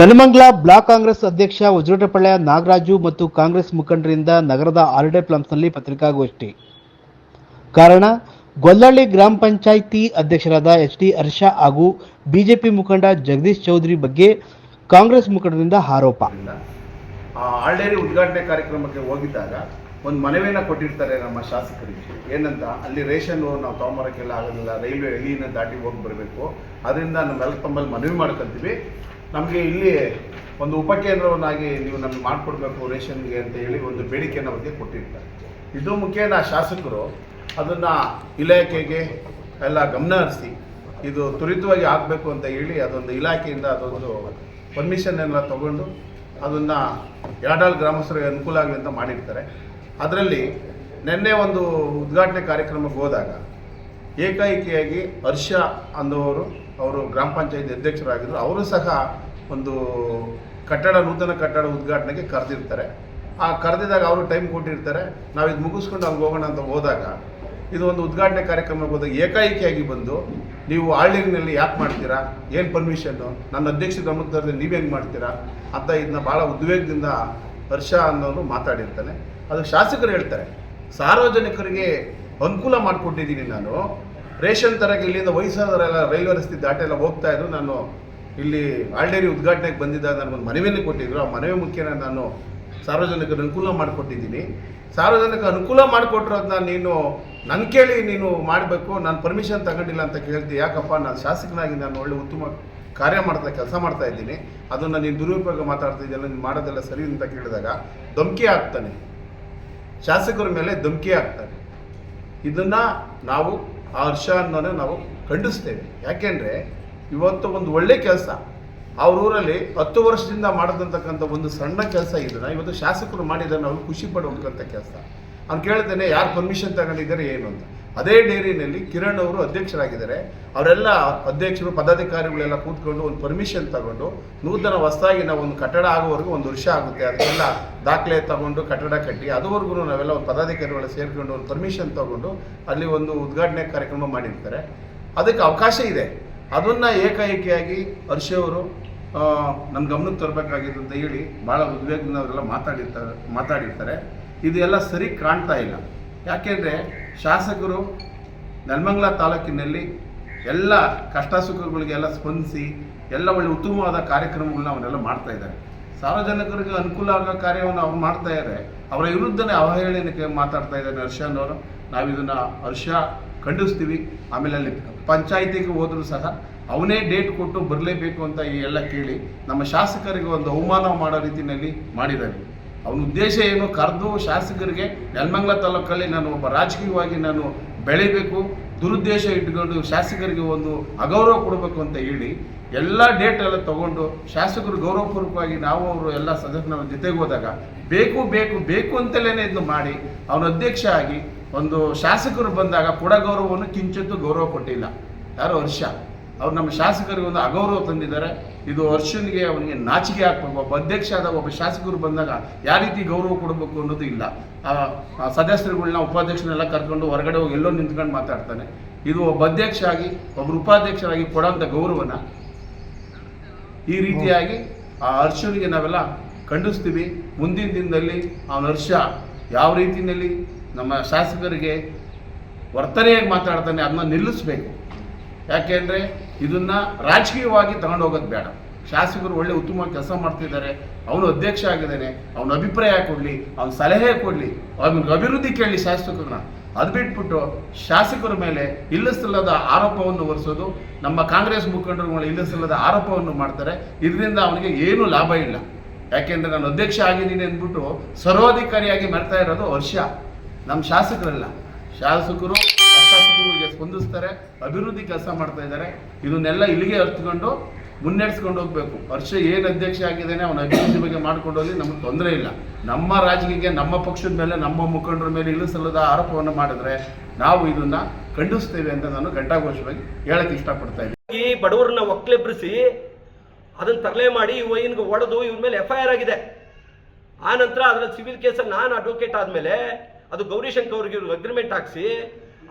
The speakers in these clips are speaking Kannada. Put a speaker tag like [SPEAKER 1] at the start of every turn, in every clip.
[SPEAKER 1] ನೆಲಮಂಗಲ ಬ್ಲಾಕ್ ಕಾಂಗ್ರೆಸ್ ಅಧ್ಯಕ್ಷ ವಜ್ರಟಪಳ್ಳ ನಾಗರಾಜು ಮತ್ತು ಕಾಂಗ್ರೆಸ್ ಮುಖಂಡರಿಂದ ನಗರದ ಆರ್ಡೆ ಪ್ಲಂಪ್ಸ್ನಲ್ಲಿ ಪತ್ರಿಕಾಗೋಷ್ಠಿ. ಕಾರಣ, ಗೊಲ್ಲಳ್ಳಿ ಗ್ರಾಮ ಪಂಚಾಯಿತಿ ಅಧ್ಯಕ್ಷರಾದ ಎಚ್ ಡಿ ಹರ್ಷ ಹಾಗೂ ಬಿಜೆಪಿ ಮುಖಂಡ ಜಗದೀಶ್ ಚೌಧರಿ ಬಗ್ಗೆ ಕಾಂಗ್ರೆಸ್ ಮುಖಂಡರಿಂದ ಆರೋಪ.
[SPEAKER 2] ಆಲ್ಡೇರಿ ಉದ್ಘಾಟನೆ ಕಾರ್ಯಕ್ರಮಕ್ಕೆ ಹೋಗಿದ್ದಾಗ ಒಂದು ಮನವಿನ ಕೊಟ್ಟಿರ್ತಾರೆ ನಮ್ಮ ಶಾಸಕರಿಗೆ. ಏನಂತ, ಅಲ್ಲಿ ರೇಷನ್ ನಾವು ತೊಗೊಂಬರೋಕ್ಕೆಲ್ಲ ಆಗೋದಿಲ್ಲ, ರೈಲ್ವೆ ಹಳ್ಳಿನ ದಾಟಿ ಹೋಗಿ ಬರಬೇಕು, ಅದರಿಂದ ನಮ್ಮೆಲ್ಲ ತಮ್ಮಲ್ಲಿ ಮನವಿ ಮಾಡ್ಕೊಂತೀವಿ. ನಮಗೆ ಇಲ್ಲಿ ಒಂದು ಉಪಕೇಂದ್ರವನ್ನಾಗಿ ನೀವು ನಮಗೆ ಮಾಡಿಕೊಡ್ಬೇಕು ರೇಷನ್ಗೆ ಅಂತ ಹೇಳಿ ಒಂದು ಬೇಡಿಕೆಯನ್ನು ಬಗ್ಗೆ ಕೊಟ್ಟಿರ್ತಾರೆ. ಇದು ಮುಖೇನ ಶಾಸಕರು ಅದನ್ನು ಇಲಾಖೆಗೆ ಎಲ್ಲ ಗಮನ ಹರಿಸಿ ಇದು ತ್ವರಿತವಾಗಿ ಆಗಬೇಕು ಅಂತ ಹೇಳಿ ಅದೊಂದು ಇಲಾಖೆಯಿಂದ ಅದೊಂದು ಪರ್ಮಿಷನ್ ಎಲ್ಲ ತಗೊಂಡು ಅದನ್ನು ಯಾಡಾಳ್ ಗ್ರಾಮಸ್ಥರಿಗೆ ಅನುಕೂಲ ಆಗಲಿ ಅಂತ ಮಾಡಿರ್ತಾರೆ. ಅದರಲ್ಲಿ ನಿನ್ನೆ ಒಂದು ಉದ್ಘಾಟನೆ ಕಾರ್ಯಕ್ರಮಕ್ಕೆ ಹೋದಾಗ ಏಕಾಏಕಿಯಾಗಿ ಹರ್ಷ ಅನ್ನೋರು ಅವರು ಗ್ರಾಮ ಪಂಚಾಯತ್ ಅಧ್ಯಕ್ಷರಾಗಿದ್ದರು ಅವರು ಸಹ ಒಂದು ಕಟ್ಟಡ, ನೂತನ ಕಟ್ಟಡ ಉದ್ಘಾಟನೆಗೆ ಕರೆದಿರ್ತಾರೆ. ಆ ಕರೆದಿದಾಗ ಅವರು ಟೈಮ್ ಕೊಟ್ಟಿರ್ತಾರೆ. ನಾವು ಇದು ಮುಗಿಸ್ಕೊಂಡು ಹಂಗೆ ಹೋಗೋಣ ಅಂತ ಹೋದಾಗ, ಇದು ಒಂದು ಉದ್ಘಾಟನೆ ಕಾರ್ಯಕ್ರಮಕ್ಕೆ ಹೋದಾಗ ಏಕಾಏಕಿಯಾಗಿ ಬಂದು, ನೀವು ಆಳ್ಲಿಂಗ್ನಲ್ಲಿ ಯಾಕೆ ಮಾಡ್ತೀರಾ? ಏನು ಪರ್ಮಿಷನ್ನು ನನ್ನ ಅಧ್ಯಕ್ಷ ಗಮನದಲ್ಲಿ ನೀವು ಹೆಂಗೆ ಮಾಡ್ತೀರಾ? ಅಂತ ಇದನ್ನ ಭಾಳ ಉದ್ವೇಗದಿಂದ ಹರ್ಷ ಅನ್ನೋನು ಮಾತಾಡಿರ್ತಾನೆ. ಅದು ಶಾಸಕರು ಹೇಳ್ತಾರೆ, ಸಾರ್ವಜನಿಕರಿಗೆ ಅನುಕೂಲ ಮಾಡಿಕೊಟ್ಟಿದ್ದೀನಿ ನಾನು. ರೇಷನ್ ತರಕ್ಕೆ ಇಲ್ಲಿಂದ ವಯಸ್ಸಾದವರೆಲ್ಲ ರೈಲ್ವೆ ರಸ್ತೆ ದಾಟೆಲ್ಲ ಹೋಗ್ತಾ ಇದ್ರು. ನಾನು ಇಲ್ಲಿ ಆಲ್ಡೇರಿ ಉದ್ಘಾಟನೆಗೆ ಬಂದಿದ್ದಾಗ ನನಗೊಂದು ಮನವಿಯಲ್ಲಿ ಕೊಟ್ಟಿದ್ರು. ಆ ಮನವಿ ಮುಖ್ಯನ ನಾನು ಸಾರ್ವಜನಿಕರ ಅನುಕೂಲ ಮಾಡಿಕೊಟ್ಟಿದ್ದೀನಿ. ಸಾರ್ವಜನಿಕ ಅನುಕೂಲ ಮಾಡಿಕೊಟ್ಟಿರೋದನ್ನ ನೀನು ನನ್ನ ಕೇಳಿ ನೀನು ಮಾಡಬೇಕು, ನಾನು ಪರ್ಮಿಷನ್ ತಗೊಂಡಿಲ್ಲ ಅಂತ ಕೇಳ್ತೀನಿ ಯಾಕಪ್ಪ? ನಾನು ಶಾಸಕನಾಗಿ ನಾನು ಒಳ್ಳೆ ಉತ್ತಮ ಕಾರ್ಯ ಮಾಡ್ತಾ, ಕೆಲಸ ಮಾಡ್ತಾ ಇದ್ದೀನಿ. ಅದನ್ನು ನೀನು ದುರುಪಯೋಗ ಮಾತಾಡ್ತಾ ನೀನು ಮಾಡೋದೆಲ್ಲ ಸರಿ ಅಂತ ಕೇಳಿದಾಗ ಧಮ್ಕಿ ಆಗ್ತಾನೆ ಶಾಸಕರ ಮೇಲೆ ಧಮಕಿ ಆಗ್ತಾನೆ ಇದನ್ನು ನಾವು ಆ ಹರ್ಷ ಅನ್ನೋನೇ ನಾವು ಖಂಡಿಸ್ತೇವೆ. ಯಾಕೆಂದರೆ ಇವತ್ತು ಒಂದು ಒಳ್ಳೆ ಕೆಲಸ. ಅವ್ರ ಊರಲ್ಲಿ ಹತ್ತು ವರ್ಷದಿಂದ ಮಾಡಿದಂತಕ್ಕಂಥ ಒಂದು ಸಣ್ಣ ಕೆಲಸ ಇದನ್ನ ಇವತ್ತು ಶಾಸಕರು ಮಾಡಿದ್ದಾರೆ ನಾವು ಖುಷಿ ಪಡುವಂಥ ಕೆಲಸ. ಅವ್ನು ಕೇಳ್ತೇನೆ ಯಾರು ಪರ್ಮಿಷನ್ ತಗೊಂಡಿದ್ದಾರೆ ಏನು ಅಂತ. ಅದೇ ಡೈರಿನಲ್ಲಿ ಕಿರಣ್ ಅವರು ಅಧ್ಯಕ್ಷರಾಗಿದ್ದಾರೆ. ಅವರೆಲ್ಲ ಅಧ್ಯಕ್ಷರು, ಪದಾಧಿಕಾರಿಗಳೆಲ್ಲ ಕೂತ್ಕೊಂಡು ಒಂದು ಪರ್ಮಿಷನ್ ತಗೊಂಡು ನೂತನ ಹೊಸದಾಗಿ ನಾವು ಒಂದು ಕಟ್ಟಡ ಆಗೋವರೆಗೂ ಒಂದು ವರ್ಷ ಆಗುತ್ತೆ. ಅದಕ್ಕೆಲ್ಲ ದಾಖಲೆ ತಗೊಂಡು ಕಟ್ಟಡ ಕಟ್ಟಿ ಅದುವರೆಗೂ ನಾವೆಲ್ಲ ಒಂದು ಪದಾಧಿಕಾರಿಗಳು ಸೇರಿಕೊಂಡು ಒಂದು ಪರ್ಮಿಷನ್ ತಗೊಂಡು ಅಲ್ಲಿ ಒಂದು ಉದ್ಘಾಟನೆ ಕಾರ್ಯಕ್ರಮ ಮಾಡಿರ್ತಾರೆ. ಅದಕ್ಕೆ ಅವಕಾಶ ಇದೆ. ಅದನ್ನು ಏಕಾಏಕಿಯಾಗಿ ಅವರು ನನ್ನ ಗಮನಕ್ಕೆ ತರಬೇಕಾಗಿದೆ ಅಂತ ಹೇಳಿ ಭಾಳ ಉದ್ವೇಗದಿಂದ ಅವರೆಲ್ಲ ಮಾತಾಡಿರ್ತಾರೆ ಮಾತಾಡಿರ್ತಾರೆ. ಇದೆಲ್ಲ ಸರಿ ಕಾಣ್ತಾ ಇಲ್ಲ. ಯಾಕೆಂದರೆ ಶಾಸಕರು ನೆಲಮಂಗಲ ತಾಲೂಕಿನಲ್ಲಿ ಎಲ್ಲ ಕಷ್ಟ ಸುಖಗಳಿಗೆಲ್ಲ ಸ್ಪಂದಿಸಿ ಎಲ್ಲ ಒಳ್ಳೆ ಉತ್ತಮವಾದ ಕಾರ್ಯಕ್ರಮಗಳನ್ನ ಅವನ್ನೆಲ್ಲ ಮಾಡ್ತಾ ಇದ್ದಾರೆ. ಸಾರ್ವಜನಿಕರಿಗೆ ಅನುಕೂಲ ಆಗೋ ಕಾರ್ಯವನ್ನು ಅವ್ರು ಮಾಡ್ತಾ ಇದ್ದಾರೆ. ಅವರ ವಿರುದ್ಧನೇ ಅವಹೇಳನಕ್ಕೆ ಮಾತಾಡ್ತಾ ಇದ್ದಾರೆ ಹರ್ಷನ್ ಅವರು. ನಾವು ಇದನ್ನು ಹರ್ಷ ಖಂಡಿಸ್ತೀವಿ. ಆಮೇಲೆ ಅಲ್ಲಿ ಪಂಚಾಯಿತಿಗೆ ಹೋದರೂ ಸಹ ಅವನೇ ಡೇಟ್ ಕೊಟ್ಟು ಬರಲೇಬೇಕು ಅಂತ ಈ ಎಲ್ಲ ಕೇಳಿ ನಮ್ಮ ಶಾಸಕರಿಗೆ ಒಂದು ಅವಮಾನ ಮಾಡೋ ರೀತಿಯಲ್ಲಿ ಮಾಡಿದ್ದಾರೆ. ಅವನ ಉದ್ದೇಶ ಏನು? ಕರೆದು ಶಾಸಕರಿಗೆ ನೆಲಮಂಗಲ ತಾಲೂಕಲ್ಲಿ ನಾನು ಒಬ್ಬ ರಾಜಕೀಯವಾಗಿ ನಾನು ಬೆಳಿಬೇಕು, ದುರುದ್ದೇಶ ಇಟ್ಕೊಂಡು ಶಾಸಕರಿಗೆ ಒಂದು ಅಗೌರವ ಕೊಡಬೇಕು ಅಂತ ಹೇಳಿ ಎಲ್ಲ ಡೇಟ್ ಎಲ್ಲ ತಗೊಂಡು ಶಾಸಕರು ಗೌರವಪೂರ್ವಕವಾಗಿ ನಾವು ಅವರು ಎಲ್ಲ ಸದಸ್ಯರ ಜೊತೆಗೆ ಹೋದಾಗ ಬೇಕು ಬೇಕು ಬೇಕು ಅಂತಲೇ ಇದು ಮಾಡಿ ಅವನ ಅಧ್ಯಕ್ಷ ಆಗಿ ಒಂದು ಶಾಸಕರು ಬಂದಾಗ ಕೊಡ ಗೌರವವನ್ನು ಕಿಂಚಿತ್ತು ಗೌರವ ಕೊಟ್ಟಿಲ್ಲ. ಯಾರು ಹರ್ಷ. ಅವ್ರು ನಮ್ಮ ಶಾಸಕರಿಗೆ ಒಂದು ಅಗೌರವ ತಂದಿದ್ದಾರೆ. ಇದು ಹರ್ಷನಿಗೆ ಅವನಿಗೆ ನಾಚಿಕೆ ಹಾಕ್ಬೇಕು ಒಬ್ಬ ಅಧ್ಯಕ್ಷ ಆದ ಒಬ್ಬ ಶಾಸಕರು ಬಂದಾಗ ಯಾವ ರೀತಿ ಗೌರವ ಕೊಡಬೇಕು ಅನ್ನೋದು ಇಲ್ಲ. ಸದಸ್ಯರುಗಳನ್ನ ಉಪಾಧ್ಯಕ್ಷನೆಲ್ಲ ಕರ್ಕೊಂಡು ಹೊರಗಡೆ ಹೋಗಿ ಎಲ್ಲೋ ನಿಂತ್ಕೊಂಡು ಮಾತಾಡ್ತಾನೆ. ಇದು ಒಬ್ಬ ಅಧ್ಯಕ್ಷ ಆಗಿ ಒಬ್ಬರು ಉಪಾಧ್ಯಕ್ಷರಾಗಿ ಕೊಡೋಂಥ ಗೌರವನ ಈ ರೀತಿಯಾಗಿ ಆ ಅರ್ಶನಿಗೆ ನಾವೆಲ್ಲ ಖಂಡಿಸ್ತೀವಿ. ಮುಂದಿನ ದಿನದಲ್ಲಿ ಅವನ ಹರ್ಷ ಯಾವ ರೀತಿಯಲ್ಲಿ ನಮ್ಮ ಶಾಸಕರಿಗೆ ವರ್ತನೆಯಾಗಿ ಮಾತಾಡ್ತಾನೆ ಅದನ್ನ ನಿಲ್ಲಿಸ್ಬೇಕು. ಯಾಕೆಂದರೆ ಇದನ್ನ ರಾಜಕೀಯವಾಗಿ ತಗೊಂಡು ಹೋಗೋದು ಬೇಡ. ಶಾಸಕರು ಒಳ್ಳೆ ಉತ್ತಮ ಕೆಲಸ ಮಾಡ್ತಿದ್ದಾರೆ, ಅವನು ಅಧ್ಯಕ್ಷ ಆಗಿದ್ದಾನೆ, ಅವನ ಅಭಿಪ್ರಾಯ ಕೊಡಲಿ, ಅವನ ಸಲಹೆ ಕೊಡಲಿ, ಅವನಿಗೆ ಅಭಿವೃದ್ಧಿ ಕೇಳಲಿ ಶಾಸಕರನ್ನ. ಅದು ಬಿಟ್ಬಿಟ್ಟು ಶಾಸಕರ ಮೇಲೆ ಇಲ್ಲಸಲ್ಲದ ಆರೋಪವನ್ನು ಹೊರಿಸೋದು, ನಮ್ಮ ಕಾಂಗ್ರೆಸ್ ಮುಖಂಡರ ಮೇಲೆ ಇಲ್ಲಸಲ್ಲದ ಆರೋಪವನ್ನು ಮಾಡ್ತಾರೆ, ಇದರಿಂದ ಅವನಿಗೆ ಏನೂ ಲಾಭ ಇಲ್ಲ. ಯಾಕೆಂದರೆ ನಾನು ಅಧ್ಯಕ್ಷ ಆಗಿದ್ದೀನಿ ಅಂದ್ಬಿಟ್ಟು ಸರ್ವಾಧಿಕಾರಿಯಾಗಿ ಮಾಡ್ತಾ ಇರೋದು ವರ್ಷ. ನಮ್ಮ ಶಾಸಕರಲ್ಲ. ಶಾಸಕರು ಸುಖಗಳಿಗೆ ಸ್ಪಂದಿಸ್ತಾರೆ, ಅಭಿವೃದ್ಧಿ ಕೆಲಸ ಮಾಡ್ತಾ ಇದ್ದಾರೆ. ಇದನ್ನೆಲ್ಲ ಇಲ್ಲಿಗೆ ಅರ್ಥಕೊಂಡು ಮುನ್ನಡೆಸ್ಕೊಂಡು ಹೋಗ್ಬೇಕು. ವರ್ಷ ಏನು ಅಧ್ಯಕ್ಷ ಆಗಿದ್ದಾನೆ, ಅವನ ಅಭಿವೃದ್ಧಿ ಬಗ್ಗೆ ಮಾಡ್ಕೊಂಡು ಹೋಗಿ ನಮಗೆ ತೊಂದರೆ ಇಲ್ಲ. ನಮ್ಮ ರಾಜಕೀಯಕ್ಕೆ, ನಮ್ಮ ಪಕ್ಷದ ಮೇಲೆ, ನಮ್ಮ ಮುಖಂಡರ ಮೇಲೆ ಇಳಿಸಲ್ಲದ ಆರೋಪವನ್ನು ಮಾಡಿದ್ರೆ ನಾವು ಇದನ್ನ ಖಂಡಿಸ್ತೇವೆ ಅಂತ ನಾನು ಘಂಟಾಘೋಷವಾಗಿ ಹೇಳಕ್ಕೆ ಇಷ್ಟಪಡ್ತಾ ಇದ್ದೀನಿ.
[SPEAKER 3] ಈ ಬಡವರನ್ನ ಒಕ್ಲೆಬ್ರಿಸಿ ಅದನ್ನ ತರಲೆ ಮಾಡಿ ಇವನಿಗೆ ಒಡೆದು ಇವ್ರ ಮೇಲೆ ಎಫ್ ಐ ಆಗಿದೆ. ಆ ನಂತರ ಅದರಲ್ಲಿ ಸಿವಿಲ್ ಕೇಸಲ್ಲಿ ನಾನು ಅಡ್ವೊಕೇಟ್ ಆದಮೇಲೆ ಅದು ಗೌರಿಶಂಕರ್ ಅವ್ರಿಗೆ ಅಗ್ರಿಮೆಂಟ್ ಹಾಕ್ಸಿ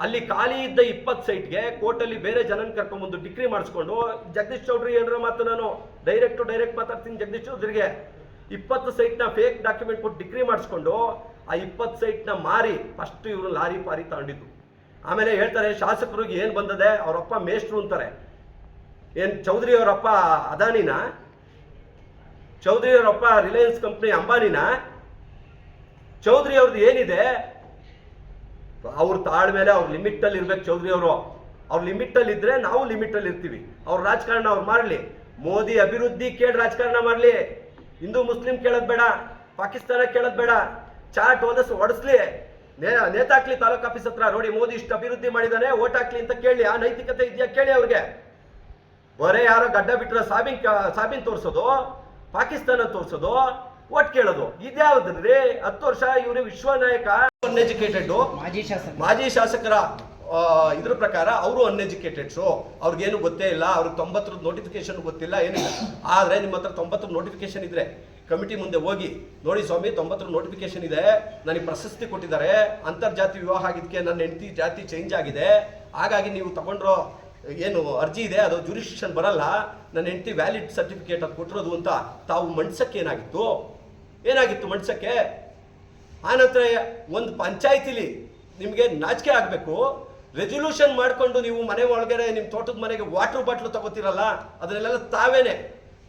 [SPEAKER 3] ಅಲ್ಲಿ ಖಾಲಿ ಇದ್ದ ಇಪ್ಪತ್ತು ಸೈಟ್ಗೆ ಕೋರ್ಟಲ್ಲಿ ಬೇರೆ ಜನನ ಕರ್ಕೊಂಡ್ಬಂದು ಡಿಗ್ರಿ ಮಾಡಿಸ್ಕೊಂಡು, ಜಗದೀಶ್ ಚೌಧರಿ ಏನರ ಮಾತು ನಾನು ಡೈರೆಕ್ಟ್ ಡೈರೆಕ್ಟ್ ಮಾತಾಡ್ತೀನಿ ಜಗದೀಶ್ ಚೌಧರಿಗೆ. ಇಪ್ಪತ್ತು ಸೈಟ್ನ ಫೇಕ್ ಡಾಕ್ಯುಮೆಂಟ್ ಕೊಟ್ಟು ಡಿಗ್ರಿ ಮಾಡಿಸ್ಕೊಂಡು ಆ ಇಪ್ಪತ್ತು ಸೈಟ್ನ ಮಾರಿ ಫಸ್ಟ್ ಇವರು ಲಾರಿ ಪಾರಿ ತಗೊಂಡಿದ್ದು. ಆಮೇಲೆ ಹೇಳ್ತಾರೆ, ಶಾಸಕರಿಗೆ ಏನು ಬಂದದೆ, ಅವರಪ್ಪ ಮೇಷ್ಟ್ರು ಅಂತಾರೆ. ಏನು ಚೌಧರಿ ಅವರಪ್ಪ ಅದಾನಿನ? ಚೌಧರಿ ಅವರಪ್ಪ ರಿಲಯನ್ಸ್ ಕಂಪ್ನಿ ಅಂಬಾನಿನ? ಚೌಧರಿ ಅವ್ರದ್ದು ಏನಿದೆ? ಅವ್ರ ತಾಳ್ಮೇಲೆ ಅವ್ರ ಲಿಮಿಟ್ ಅಲ್ಲಿ ಇರ್ಬೇಕು ಚೌಧರಿ ಅವರು. ಅವ್ರ ಲಿಮಿಟ್ ಅಲ್ಲಿ ಇದ್ರೆ ನಾವು ಲಿಮಿಟ್ ಅಲ್ಲಿ ಇರ್ತೀವಿ. ಅವ್ರ ರಾಜಕಾರಣ ಅವ್ರು ಮಾಡಲಿ. ಮೋದಿ ಅಭಿವೃದ್ಧಿ ಕೇಳಿ ರಾಜಕಾರಣ ಮಾಡಲಿ. ಹಿಂದೂ ಮುಸ್ಲಿಂ ಕೇಳೋದು ಬೇಡ, ಪಾಕಿಸ್ತಾನ ಕೇಳೋದು ಬೇಡ. ಚಾಟ್ ಓದಸ್ ಹೊಡಿಸ್ಲಿ ನೇ, ನೇತಾಕ್ಲಿ ತಾಲೂಕು ಆಫೀಸ್ ಹತ್ರ ನೋಡಿ ಮೋದಿ ಇಷ್ಟು ಅಭಿವೃದ್ಧಿ ಮಾಡಿದಾನೆ ಓಟ್ ಹಾಕ್ಲಿ ಅಂತ ಕೇಳಿ, ಆ ನೈತಿಕತೆ ಇದೆಯಾ ಕೇಳಿ ಅವ್ರಿಗೆ. ಬರೇ ಯಾರೋ ಗಡ್ಡ ಬಿಟ್ಟರೆ ಸಾಬಿನ್ ಸಾಬಿನ್ ತೋರಿಸೋದು, ಪಾಕಿಸ್ತಾನ ತೋರಿಸೋದು ಒಟ್ ಕೇಳೋದು? ಇದ್ಯಾವ್ದಂದ್ರೆ ಹತ್ತು ವರ್ಷ ಇವರು ವಿಶ್ವನಾಯಕ ಅನ್ಎಜುಕೇಟೆಡ್
[SPEAKER 4] ಮಾಜಿ ಶಾಸಕ.
[SPEAKER 3] ಮಾಜಿ ಶಾಸಕರ ಇದ್ರ ಪ್ರಕಾರ ಅವರು ಅನ್ಎಜುಕೇಟೆಡ್ಸು ಅವ್ರಿಗೇನು ಗೊತ್ತೇ ಇಲ್ಲ ಅವ್ರಿಗೆ ತೊಂಬತ್ತರ ನೋಟಿಫಿಕೇಶನ್ ಗೊತ್ತಿಲ್ಲ ಏನಿಲ್ಲ. ಆದರೆ ನಿಮ್ಮ ಹತ್ರ ತೊಂಬತ್ತರ ನೋಟಿಫಿಕೇಶನ್ ಇದ್ರೆ ಕಮಿಟಿ ಮುಂದೆ ಹೋಗಿ ನೋಡಿ ಸ್ವಾಮಿ ತೊಂಬತ್ತರ ನೋಟಿಫಿಕೇಶನ್ ಇದೆ ನನಗೆ ಪ್ರಶಸ್ತಿ ಕೊಟ್ಟಿದ್ದಾರೆ ಅಂತರ್ಜಾತಿ ವಿವಾಹ ಆಗಿದ್ದಕ್ಕೆ ನನ್ನ ಹೆಂಡತಿ ಜಾತಿ ಚೇಂಜ್ ಆಗಿದೆ ಹಾಗಾಗಿ ನೀವು ತಗೊಂಡ್ರೋ ಏನು ಅರ್ಜಿ ಇದೆ ಅದು ಜುರಿಸ್ಟಿಷನ್ ಬರಲ್ಲ ನನ್ನ ಹೆಂಡತಿ ವ್ಯಾಲಿಡ್ ಸರ್ಟಿಫಿಕೇಟ್ ಅದು ಕೊಟ್ಟಿರೋದು ಅಂತ ತಾವು ಮಂಡ್ಸಕ್ಕೆ ಏನಾಗಿತ್ತು? ಏನಾಗಿತ್ತು ಮಂಡ್ಸಕ್ಕೆ? ಆನಂತರ ಒಂದು ಪಂಚಾಯತಿಲಿ ನಿಮಗೆ ನಾಚಿಕೆ ಆಗಬೇಕು. ರೆಸೊಲ್ಯೂಷನ್ ಮಾಡಿಕೊಂಡು ನೀವು ಮನೆ ಒಳಗಡೆ ನಿಮ್ಮ ತೋಟದ ಮನೆಗೆ ವಾಟರ್ ಬಾಟ್ಲು ತಗೋತಿರಲ್ಲ, ಅದನ್ನೆಲ್ಲ ತಾವೇನೆ.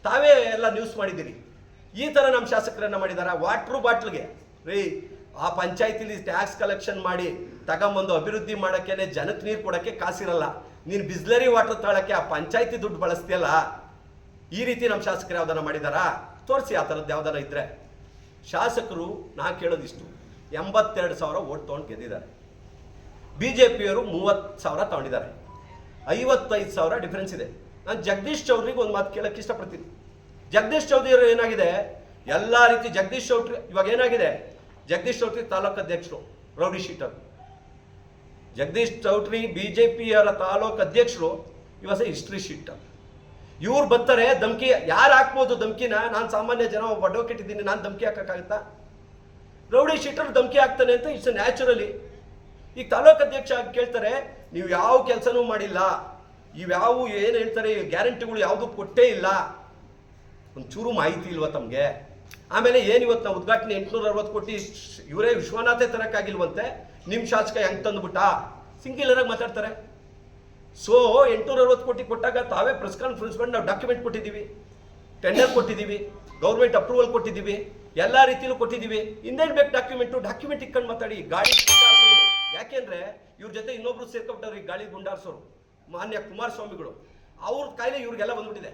[SPEAKER 3] ತಾವೇ ಎಲ್ಲ ನ್ಯೂಸ್ ಮಾಡಿದ್ದೀರಿ. ಈ ಥರ ನಮ್ಮ ಶಾಸಕರನ್ನು ಮಾಡಿದ್ದಾರೆ ವಾಟ್ರು ಬಾಟ್ಲಿಗೆ ರೀ, ಆ ಪಂಚಾಯತಿಲಿ ಟ್ಯಾಕ್ಸ್ ಕಲೆಕ್ಷನ್ ಮಾಡಿ, ತಗೊಂಬಂದು ಅಭಿವೃದ್ಧಿ ಮಾಡೋಕ್ಕೇನೆ ಜನಕ್ಕೆ ನೀರು ಕೊಡೋಕ್ಕೆ ಕಾಸಿರಲ್ಲ. ನೀನು ಬಿಸ್ಲರಿ ವಾಟರ್ ತಗೊಳಕ್ಕೆ ಆ ಪಂಚಾಯತಿ ದುಡ್ಡು ಬಳಸ್ತೀಯಲ್ಲ, ಈ ರೀತಿ ನಮ್ಮ ಶಾಸಕರು ಯಾವ್ದಾನ ಮಾಡಿದಾರಾ? ತೋರಿಸಿ ಆ ಥರದ್ದು ಯಾವ್ದಾನ ಇದ್ರೆ. ಶಾಸಕರು, ನಾ ಕೇಳೋದಿಷ್ಟು, ಎಂಬತ್ತೆರಡು ಸಾವಿರ ಓಟ್ ತೊಗೊಂಡು ಗೆದ್ದಿದ್ದಾರೆ. ಬಿ ಜೆ ಪಿಯವರು ಮೂವತ್ತು ಸಾವಿರ ತಗೊಂಡಿದ್ದಾರೆ. ಐವತ್ತೈದು ಸಾವಿರ ಡಿಫ್ರೆನ್ಸ್ ಇದೆ. ನಾನು ಜಗದೀಶ್ ಚೌಧರಿಗೆ ಒಂದು ಮಾತು ಕೇಳಕ್ಕೆ ಇಷ್ಟಪಡ್ತೀನಿ. ಜಗದೀಶ್ ಚೌಧರಿ ಅವರು ಏನಾಗಿದೆ? ಎಲ್ಲ ರೀತಿ ಜಗದೀಶ್ ಚೌಧರಿ, ಇವಾಗ ಏನಾಗಿದೆ? ಜಗದೀಶ್ ಚೌಧರಿ ತಾಲೂಕು ಅಧ್ಯಕ್ಷರು, rowdy sheeter Jagadish Chaudhary B J ಪಿಯವರ ತಾಲೂಕು ಅಧ್ಯಕ್ಷರು, ಇವಾಗ ಹಿಸ್ಟ್ರಿ ಶೀಟರ್ ಇವ್ರು ಬರ್ತಾರೆ, ಧಮ್ಕಿ, ಯಾರು ಹಾಕ್ಬೋದು ಧಮ್ಕಿನ? ನಾನು ಸಾಮಾನ್ಯ ಜನ ಒಬ್ಬ ಅಡ್ವೊಕೇಟ್ ಇದ್ದೀನಿ, ನಾನು ಧಮ್ಕಿ ಹಾಕೋಕ್ಕಾಗುತ್ತಾ? ರೌಡಿ ಶೀಟರ್ ಧಮ್ಕಿ ಹಾಕ್ತಾನೆ ಅಂತ ಇಟ್ಸ್ ನ್ಯಾಚುರಲಿ. ಈಗ ತಾಲೂಕು ಅಧ್ಯಕ್ಷ ಆಗಿ ಕೇಳ್ತಾರೆ, ನೀವು ಯಾವ ಕೆಲಸನೂ ಮಾಡಿಲ್ಲ. ಇವ್ಯಾವು ಏನು ಹೇಳ್ತಾರೆ ಗ್ಯಾರಂಟಿಗಳು ಯಾವುದು ಕೊಟ್ಟೇ ಇಲ್ಲ. ಒಂಚೂರು ಮಾಹಿತಿ ಇಲ್ವಾ ತಮಗೆ? ಆಮೇಲೆ ಏನು ಇವತ್ತು ನಾವು ಉದ್ಘಾಟನೆ ಎಂಟುನೂರ ಅರವತ್ತು ಕೋಟಿ ಇವರೇ ವಿಶ್ವನಾಥೇ ತರಕ್ಕಾಗಿಲ್ವಂತೆ ನಿಮ್ಮ ಶಾಸಕ ಹೆಂಗೆ ತಂದುಬಿಟ್ಟ? ಸಿಂಗಿಲರಾಗಿ ಮಾತಾಡ್ತಾರೆ. ಸೊ ಎಂಟುನೂರ ಅರವತ್ತು ಕೋಟಿ ಕೊಟ್ಟಾಗ ತಾವೇ ಪ್ರೆಸ್ ಕಾನ್ಫರೆನ್ಸ್ ಮಾಡಿ ನಾವು ಡಾಕ್ಯುಮೆಂಟ್ ಕೊಟ್ಟಿದ್ದೀವಿ. ಟೆಂಡರ್ ಕೊಟ್ಟಿದ್ದೀವಿ. ಗೌರ್ಮೆಂಟ್ ಅಪ್ರೂವಲ್ ಕೊಟ್ಟಿದ್ದೀವಿ. ಎಲ್ಲ ರೀತಿಯಲ್ಲೂ ಕೊಟ್ಟಿದ್ದೀವಿ. ಇನ್ನೇನು ಬೇಕು ಡಾಕ್ಯುಮೆಂಟು ಡಾಕ್ಯುಮೆಂಟ್ ಇಟ್ಕೊಂಡು ಮಾತಾಡಿ. ಗಾಳಿ ಗುಂಡಾರ್ಸೋರು. ಯಾಕೆಂದ್ರೆ ಇವ್ರ ಜೊತೆ ಇನ್ನೊಬ್ರು ಸೇರ್ಕೊಬಿಟ್ಟವ್ರು ಈ ಗಾಳಿ ಗುಂಡಾರ್ಸೋರು. ಮಾನ್ಯ ಕುಮಾರಸ್ವಾಮಿಗಳು. ಅವ್ರ ಕಾಯಿಲೆ ಇವ್ರಿಗೆಲ್ಲ ಬಂದ್ಬಿಟ್ಟಿದೆ.